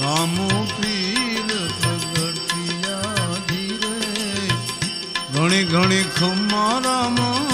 રામો પીર પ્રગટિયા ધીરે ઘણી ઘણી ખમ્મા રામા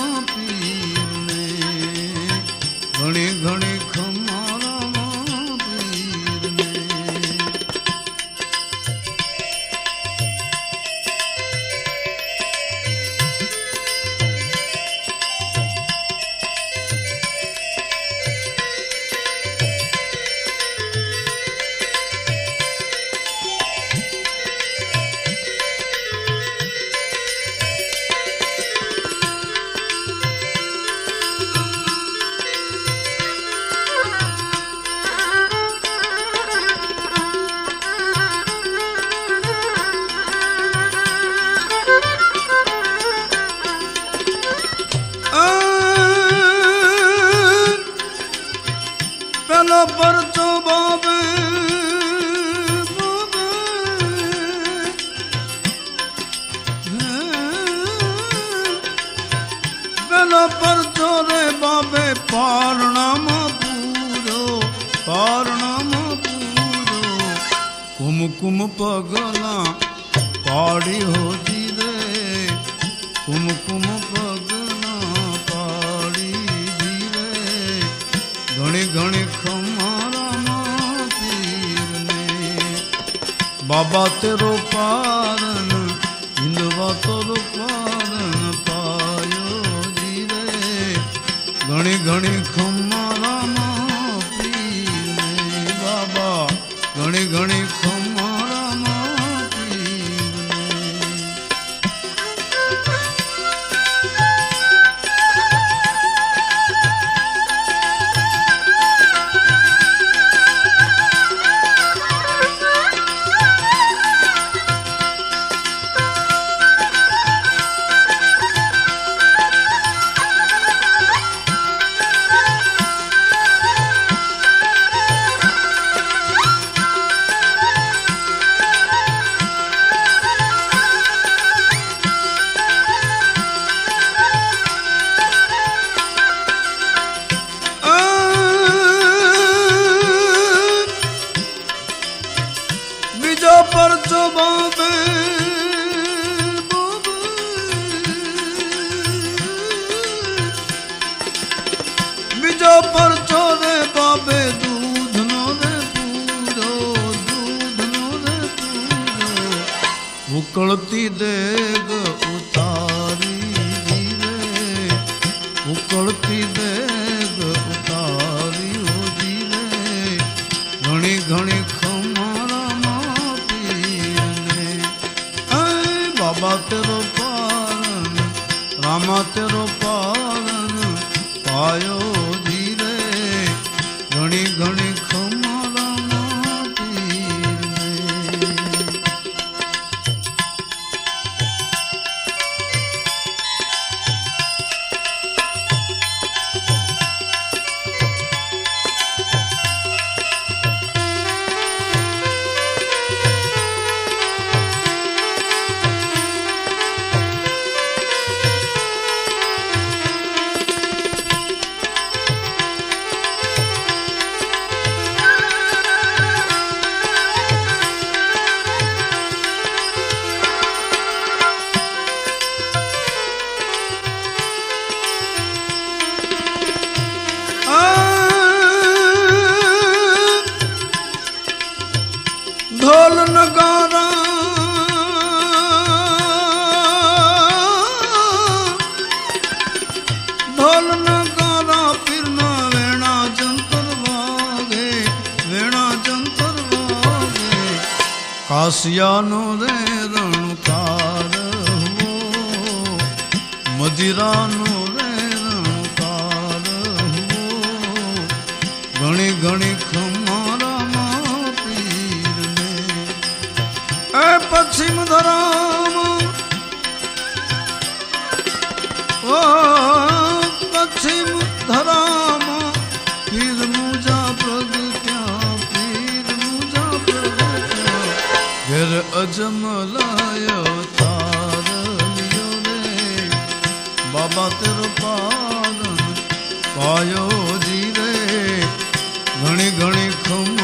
પરચો રે બાબે, પારણામાં પૂરો પારણામાં પૂરો. કુમકુમ પગલા પાડી હોતી રે કુમકુમ પગલા પાડી ધીરે ઘણી ઘણી ખમારામાં પીરને બાબા તેરો પારણ હિંદવા તોરો પારન. ઘણી ઘણી ખમારામાં પરચો રે બાબે દૂધનો રે પૂરો, દૂધનો રે પૂરો. ઉકળતી દેગ ઉતારી ધીરે ઉકળતી દેગ ઉતારી હો ધીરે ઘણી ઘણી ખમારામાં પીરને એ બાબા તેરો પારણ રામા તેરો પારણ પાયો કાશિયાનો રે રણકાર હો, મદિરાનો રે રણકાર હો ઘણી ઘણી ખમારામાં પીરને એ પશ્ચિમ ધરામ, ઓ પશ્ચિમ ધરામ અજમલાય તાર લિયો રે બાબા તેરો પાલન પાયો જીરે ઘણી ઘણી ખમારામાં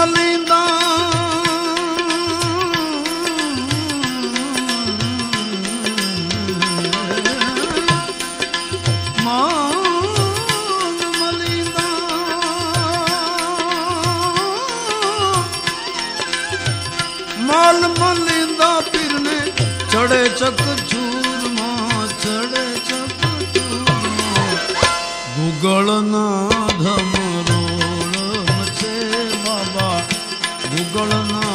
ਮਲਿੰਦਾ ਮਾਲ ਮਲਿੰਦਾ ਪੀਰ ਨੇ ਚੜੇ ਚੱਕ ਝੂਰ ਮਾ ਚੜੇ ਚੱਕ ਝੂਰ ਮਾ ਗੁਗਲ ਨਾ ਧਮ 过了吗？